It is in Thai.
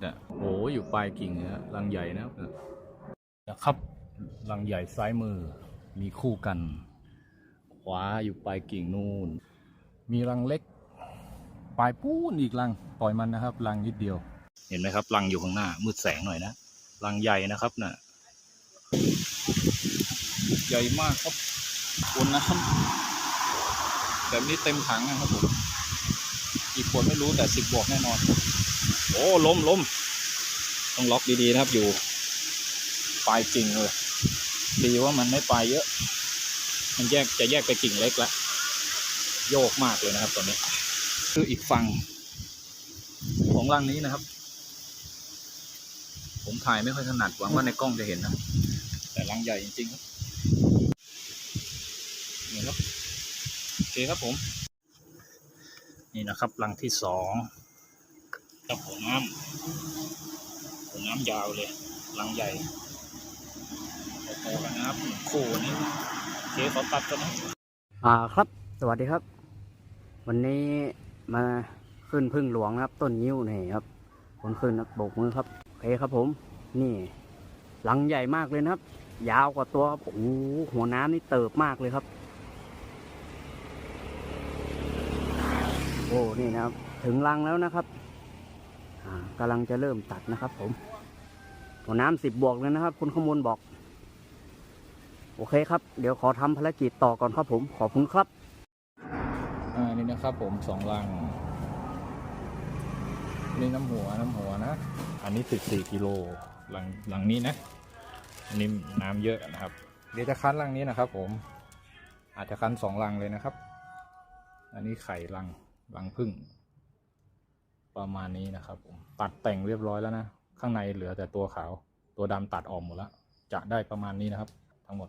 เนี่ยโอ้อยู่ปลายกิ่งนะรังใหญ่นะนะครับรังใหญ่ซ้ายมือมีคู่กัน ขวาอยู่ปลายกิ่งนู่นมีรังเล็ก ปลายปูนอีกรังปล่อยมันนะครับ รังนิดเดียว เห็นไหมครับ รังอยู่ข้างหน้า มืดแสงหน่อยนะรังใหญ่นะครับน่ะใหญ่มากครับคนน้ำแบบนี้เต็มถังนะครับผมกี่คนไม่รู้แต่สิบบวกแน่นอน โอ้ล้มล้มต้องล็อกดีๆนะครับอยู่ปลายกิ่งเลยดีว่ามันไม่ปลายเยอะ มันแยกจะแยกไปกิ่งเล็กละโยกมากเลยนะครับตอนนี้ คืออีกฝั่งของรังนี้นะครับ ผมถ่ายไม่ค่อยถนัดหวังว่าในกล้องจะเห็นนะ แต่รังใหญ่จริงๆครับนี่ครับโอเคครับผม นี่นะครับรังที่สอง กับหัวน้ำหัวน้ำยาวเลยรังใหญ่พอๆกันนะครับคู่นี้โอเคขอตัดกันนะอ่าครับ สวัสดีครับ วันนี้มาขึ้นพึ่งหลวงนะครับ ต้นยิ้วนี่ครับคนขึ้นนะโบกมือครับโอเคครับผม นี่หลังใหญ่มากเลยนะครับ ยาวกว่าตัวครับโอ้โหหัวน้ำนี่เติบมากเลยครับ โอ้นี่นะครับ ถึงรังแล้วนะครับ กำลังจะเริ่มตัดนะครับ ผมหัวน้ำสิบบวกเลยนะครับ คุณข้อมูลบอก โอเคครับ เดี๋ยวขอทำภารกิจต่อก่อนครับผม ขอบคุณครับอ่านี่นะครับผมสองลังนี่น้ำหัวน้ำหัวนะ อันนี้สิบสี่กิโลลังลังนี้นะ อันนี้น้ำเยอะนะครับ เดี๋ยวจะคั้นลังนี้นะครับ ผม อาจจะคั้นสองลังเลยนะครับ อันนี้ไข่ลังลังพึ่ง ประมาณนี้นะครับผมตัดแต่งเรียบร้อยแล้วนะ ข้างในเหลือแต่ตัวขาว ตัวดำตัดออกหมดแล้ว จะได้ประมาณนี้นะครับ ทั้งหมด